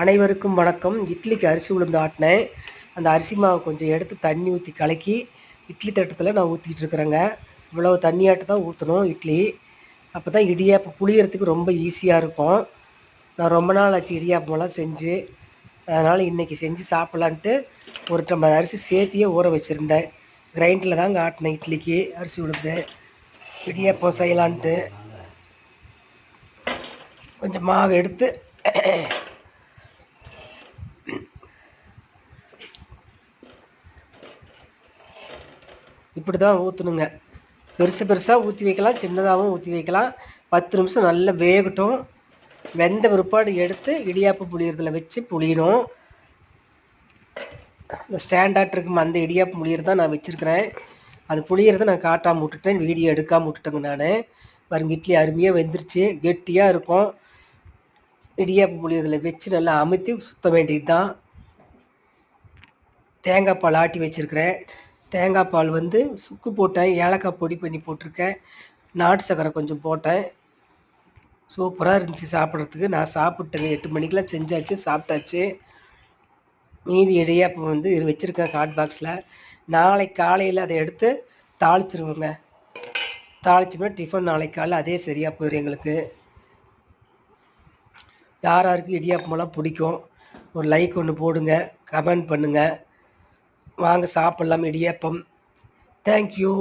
அனைவருக்கும் வணக்கம். இட்லிக்கு அரிசி உளுந்து ஆட்டினேன். அந்த அரிசி மாவு கொஞ்சம் எடுத்து தண்ணி ஊற்றி கலக்கி இட்லி தட்டத்தில் நான் ஊற்றிக்கிட்டு இருக்கிறேங்க. இவ்வளோ தண்ணியாட்டு தான் ஊற்றணும் இட்லி. அப்போ தான் இடியாப்பம் புளியறதுக்கு ரொம்ப ஈஸியாக இருக்கும். நான் ரொம்ப நாள் ஆச்சு இடியாப்பமெல்லாம் செஞ்சு. அதனால் இன்றைக்கி செஞ்சு சாப்பிட்லான்ட்டு ஒரு டம்ளர் அரிசி சேர்த்தியே ஊற வச்சுருந்தேன். கிரைண்டரில் தாங்க ஆட்டினேன் இட்லிக்கு அரிசி உளுந்து. இடியாப்பம் செய்யலான்ட்டு. கொஞ்சம் மாவு எடுத்து இப்படி தான் ஊற்றணுங்க பெருசு பெருசாக ஊற்றி வைக்கலாம் சின்னதாகவும் ஊற்றி வைக்கலாம். பத்து நிமிஷம் நல்லா வேகட்டும். வெந்த பிற்பாடு எடுத்து இடியாப்பு புளியறதுல வச்சு புளியணும். இந்த ஸ்டாண்டாட் இருக்கும் அந்த இடியாப்பு புளியறது தான் நான் வச்சுருக்கிறேன். அது புளியறத நான் காட்டாமல் விட்டுட்டேன் வீடியோ எடுக்காமல் விட்டுட்டேங்க நான். பாருங்க இட்லி அருமையாக வெந்துருச்சு கெட்டியாக இருக்கும். இடியாப்பு புளியறதுல வச்சு நல்லா அமுத்தி சுத்த வேண்டியது தான் தேங்காய் பால் ஆட்டி வச்சுருக்கிறேன். தேங்காய் பால் வந்து சுக்கு போட்டேன் ஏலக்காய் பொடி பண்ணி போட்டிருக்கேன் நாட்டு சக்கரை கொஞ்சம் போட்டேன். சூப்பராக இருந்துச்சு சாப்பிட்றதுக்கு. நான் சாப்பிட்டேங்க. எட்டு மணிக்கெலாம் செஞ்சாச்சு சாப்பிட்டாச்சு. மீதி இடியாப்பம் வந்து வச்சுருக்கேன் கார்ட் பாக்ஸில் நாளை காலையில் அதை எடுத்து தாளிச்சிருவோங்க. தாளிச்சோம்னா டிஃபன் நாளைக்கு காலையில் அதே சரியாக போயிடும் எங்களுக்கு. யார் யாருக்கு இடியாப்பமெல்லாம் பிடிக்கும் ஒரு லைக் ஒன்று போடுங்க கமெண்ட் பண்ணுங்கள் வாங்க சாப்பிட்லாம் இடியாப்பம். தேங்க்யூ